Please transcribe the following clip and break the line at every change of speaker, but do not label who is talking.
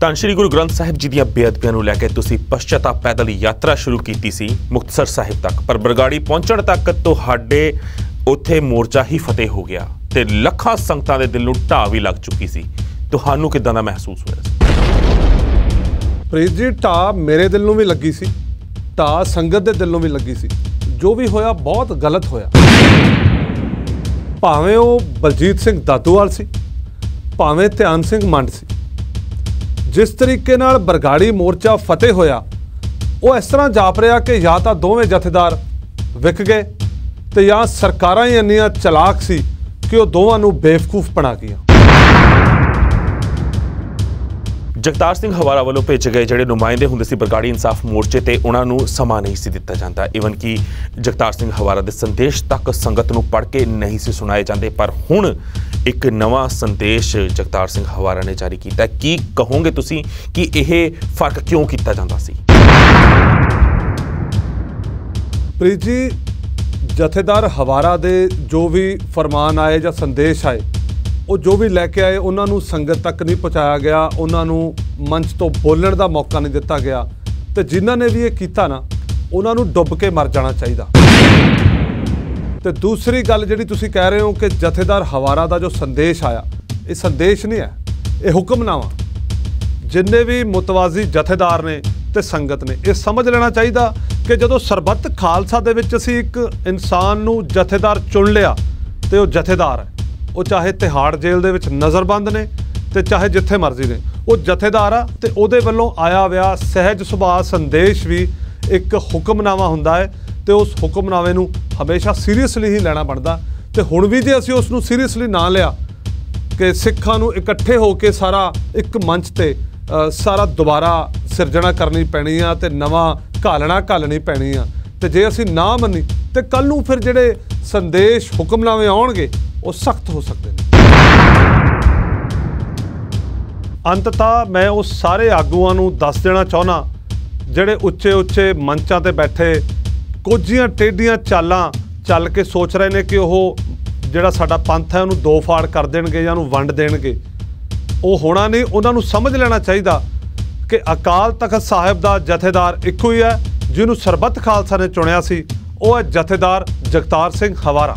ਧੰਨ ਸ਼੍ਰੀ ਗੁਰੂ ਗ੍ਰੰਥ ਸਾਹਿਬ ਜੀ ਦੀਆਂ ਬੇਅਦਬੀਆਂ ਨੂੰ ਲੈ ਕੇ ਤੁਸੀਂ ਪਛਤਾਪ ਪੈਦਲ ਯਾਤਰਾ ਸ਼ੁਰੂ ਕੀਤੀ ਸੀ ਮੁਕਤਸਰ ਸਾਹਿਬ ਤੱਕ, ਪਰ ਬਰਗਾੜੀ ਪਹੁੰਚਣ ਤੱਕ ਤੁਹਾਡੇ ਉੱਥੇ ਮੋਰਚਾ ਹੀ ਫਤਿਹ ਹੋ ਗਿਆ ਤੇ ਲੱਖਾਂ ਸੰਗਤਾਂ ਦੇ ਦਿਲ ਨੂੰ ਢਾਹ ਵੀ ਲੱਗ ਚੁੱਕੀ ਸੀ। ਤੁਹਾਨੂੰ ਕਿਦਾਂ ਦਾ ਮਹਿਸੂਸ ਹੋਇਆ ਸੀ?
ਪ੍ਰੀਤ ਜੀ, ਢਾਹ ਮੇਰੇ ਦਿਲ ਨੂੰ ਵੀ ਲੱਗੀ ਸੀ, ਢਾਹ ਸੰਗਤ ਦੇ ਦਿਲ ਨੂੰ ਵੀ ਲੱਗੀ ਸੀ। ਜੋ ਵੀ ਹੋਇਆ, ਬਹੁਤ ਗਲਤ ਹੋਇਆ। ਭਾਵੇਂ ਉਹ ਬਲਜੀਤ ਸਿੰਘ ਦਾਦੂਵਾਲ ਸੀ, ਭਾਵੇਂ ਧਿਆਨ ਸਿੰਘ ਮੰਡ ਸੀ। ਜਿਸ ਤਰੀਕੇ ਨਾਲ ਬਰਗਾੜੀ ਮੋਰਚਾ ਫਤਿਹ ਹੋਇਆ, ਉਹ ਇਸ ਤਰ੍ਹਾਂ ਜਾਪ ਰਿਹਾ ਕਿ ਜਾਂ ਤਾਂ ਦੋਵੇਂ ਜਥੇਦਾਰ ਵਿਕ ਗਏ ਤੇ ਜਾਂ ਸਰਕਾਰਾਂ ਹੀ ਇੰਨੀਆਂ ਚਲਾਕ ਸੀ ਕਿ ਉਹ ਦੋਵਾਂ ਨੂੰ ਬੇਵਕੂਫ ਬਣਾ ਗਈਆਂ।
ਜਗਤਾਰ ਸਿੰਘ ਹਵਾਰਾ ਵੱਲੋਂ ਭੇਜੇ ਗਏ ਜਿਹੜੇ ਨੁਮਾਇੰਦੇ ਹੁੰਦੇ ਸੀ ਬਰਗਾੜੀ ਇਨਸਾਫ ਮੋਰਚੇ ਤੇ ਉਹਨਾਂ ਨੂੰ ਸਮਾਂ ਨਹੀਂ ਸੀ ਦਿੱਤਾ ਜਾਂਦਾ। ਈਵਨ ਕਿ ਜਗਤਾਰ ਸਿੰਘ ਹਵਾਰਾ ਦੇ ਸੰਦੇਸ਼ ਤੱਕ ਸੰਗਤ ਨੂੰ ਪੜ੍ਹ ਕੇ ਨਹੀਂ ਸੀ ਸੁਣਾਏ ਜਾਂਦੇ, ਪਰ ਹੁਣ ਇੱਕ ਨਵਾਂ ਸੰਦੇਸ਼ ਜਗਤਾਰ ਸਿੰਘ ਹਵਾਰਾ ਨੇ ਜਾਰੀ ਕੀਤਾ ਕੀ ਕਹੋਗੇ ਤੁਸੀਂ ਕਿ ਇਹ ਫ਼ਰਕ ਕਿਉਂ ਕੀਤਾ ਜਾਂਦਾ ਸੀ?
ਪ੍ਰੀਤ ਜੀ, ਜਥੇਦਾਰ ਹਵਾਰਾ ਦੇ ਜੋ ਵੀ ਫਰਮਾਨ ਆਏ ਜਾਂ ਸੰਦੇਸ਼ ਆਏ, ਉਹ ਜੋ ਵੀ ਲੈ ਕੇ ਆਏ, ਉਹਨਾਂ ਨੂੰ ਸੰਗਤ ਤੱਕ ਨਹੀਂ ਪਹੁੰਚਾਇਆ ਗਿਆ, ਉਹਨਾਂ ਨੂੰ ਮੰਚ ਤੋਂ ਬੋਲਣ ਦਾ ਮੌਕਾ ਨਹੀਂ ਦਿੱਤਾ ਗਿਆ। ਤੇ ਜਿਨ੍ਹਾਂ ਨੇ ਵੀ ਇਹ ਕੀਤਾ ਨਾ, ਉਹਨਾਂ ਨੂੰ ਡੁੱਬ ਕੇ ਮਰ ਜਾਣਾ ਚਾਹੀਦਾ। ਤੇ ਦੂਸਰੀ ਗੱਲ ਜਿਹੜੀ ਤੁਸੀਂ ਕਹਿ ਰਹੇ ਹੋ ਕਿ ਜਥੇਦਾਰ ਹਵਾਰਾ ਦਾ ਜੋ ਸੰਦੇਸ਼ ਆਇਆ, ਇਹ ਸੰਦੇਸ਼ ਨਹੀਂ ਹੈ, ਇਹ ਹੁਕਮਨਾਮਾ। ਜਿੰਨੇ ਵੀ ਮੁਤਵਾਜ਼ੀ ਜਥੇਦਾਰ ਨੇ ਤੇ ਸੰਗਤ ਨੇ, ਇਹ ਸਮਝ ਲੈਣਾ ਚਾਹੀਦਾ ਕਿ ਜਦੋਂ ਸਰਬੱਤ ਖਾਲਸਾ ਦੇ ਵਿੱਚ ਅਸੀਂ ਇੱਕ ਇਨਸਾਨ ਨੂੰ ਜਥੇਦਾਰ ਚੁਣ ਲਿਆ ਤੇ ਉਹ ਜਥੇਦਾਰ ਹੈ, ਉਹ ਚਾਹੇ ਤਿਹਾੜ ਜੇਲ੍ਹ ਦੇ ਵਿੱਚ ਨਜ਼ਰਬੰਦ ਨੇ ਤੇ ਚਾਹੇ ਜਿੱਥੇ ਮਰਜ਼ੀ ਨੇ, ਉਹ ਜਥੇਦਾਰ ਆ ਤੇ ਉਹਦੇ ਵੱਲੋਂ ਆਇਆ ਹੋਇਆ ਸਹਿਜ ਸੁਭਾਅ ਸੰਦੇਸ਼ ਵੀ ਇੱਕ ਹੁਕਮਨਾਮਾ ਹੁੰਦਾ ਹੈ ਤੇ ਉਸ ਹੁਕਮਨਾਮੇ ਨੂੰ ਹਮੇਸ਼ਾ ਸੀਰੀਅਸਲੀ ਹੀ ਲੈਣਾ ਬਣਦਾ। ਤੇ ਹੁਣ ਵੀ ਜੇ ਅਸੀਂ ਉਸ ਨੂੰ ਸੀਰੀਅਸਲੀ ਨਾ ਲਿਆ, ਕਿ ਸਿੱਖਾਂ ਨੂੰ ਇਕੱਠੇ ਹੋ ਕੇ ਸਾਰਾ ਇੱਕ ਮੰਚ ਤੇ ਸਾਰਾ ਦੁਬਾਰਾ ਸਿਰਜਣਾ ਕਰਨੀ ਪੈਣੀ ਆ ਤੇ ਨਵਾਂ ਘਾਲਣਾ ਘਾਲਣੀ ਪੈਣੀ ਆ, ਤੇ ਜੇ ਅਸੀਂ ਨਾ ਮੰਨੀ, ਤੇ ਕੱਲ ਨੂੰ ਫਿਰ ਜਿਹੜੇ ਸੰਦੇਸ਼ ਹੁਕਮਨਾਮੇ ਆਉਣਗੇ, ਉਹ ਸਖਤ ਹੋ ਸਕਦੇ ਨੇ। ਅੰਤਤಃ ਮੈਂ ਉਹ ਸਾਰੇ ਆਗੂਆਂ ਨੂੰ ਦੱਸ ਦੇਣਾ ਚਾਹੁੰਦਾ, ਜਿਹੜੇ ਉੱਚੇ ਉੱਚੇ ਮੰਚਾਂ ਤੇ ਬੈਠੇ ਕੁਝੀਆਂ ਟੇਡੀਆਂ ਚਾਲਾਂ ਚੱਲ ਕੇ ਸੋਚ ਰਹੇ ਨੇ ਕਿ ਉਹ ਜਿਹੜਾ ਸਾਡਾ ਪੰਥ ਹੈ ਉਹਨੂੰ ਦੋ ਫਾੜ ਕਰ ਦੇਣਗੇ ਜਾਂ ਉਹਨੂੰ ਵੰਡ ਦੇਣਗੇ। ਉਹ ਹੋਣਾ ਨਹੀਂ, ਉਹਨਾਂ ਨੂੰ ਸਮਝ ਲੈਣਾ ਚਾਹੀਦਾ ਕਿ ਅਕਾਲ ਤਖਤ ਸਾਹਿਬ ਦਾ ਜਥੇਦਾਰ ਇੱਕੋ ਹੀ ਹੈ, ਜਿਹਨੂੰ ਸਰਬੱਤ ਖਾਲਸਾ ਨੇ ਚੁਣਿਆ ਸੀ। ਉਹ ਹੈ ਜਥੇਦਾਰ ਜਗਤਾਰ ਸਿੰਘ ਹਵਾਰਾ।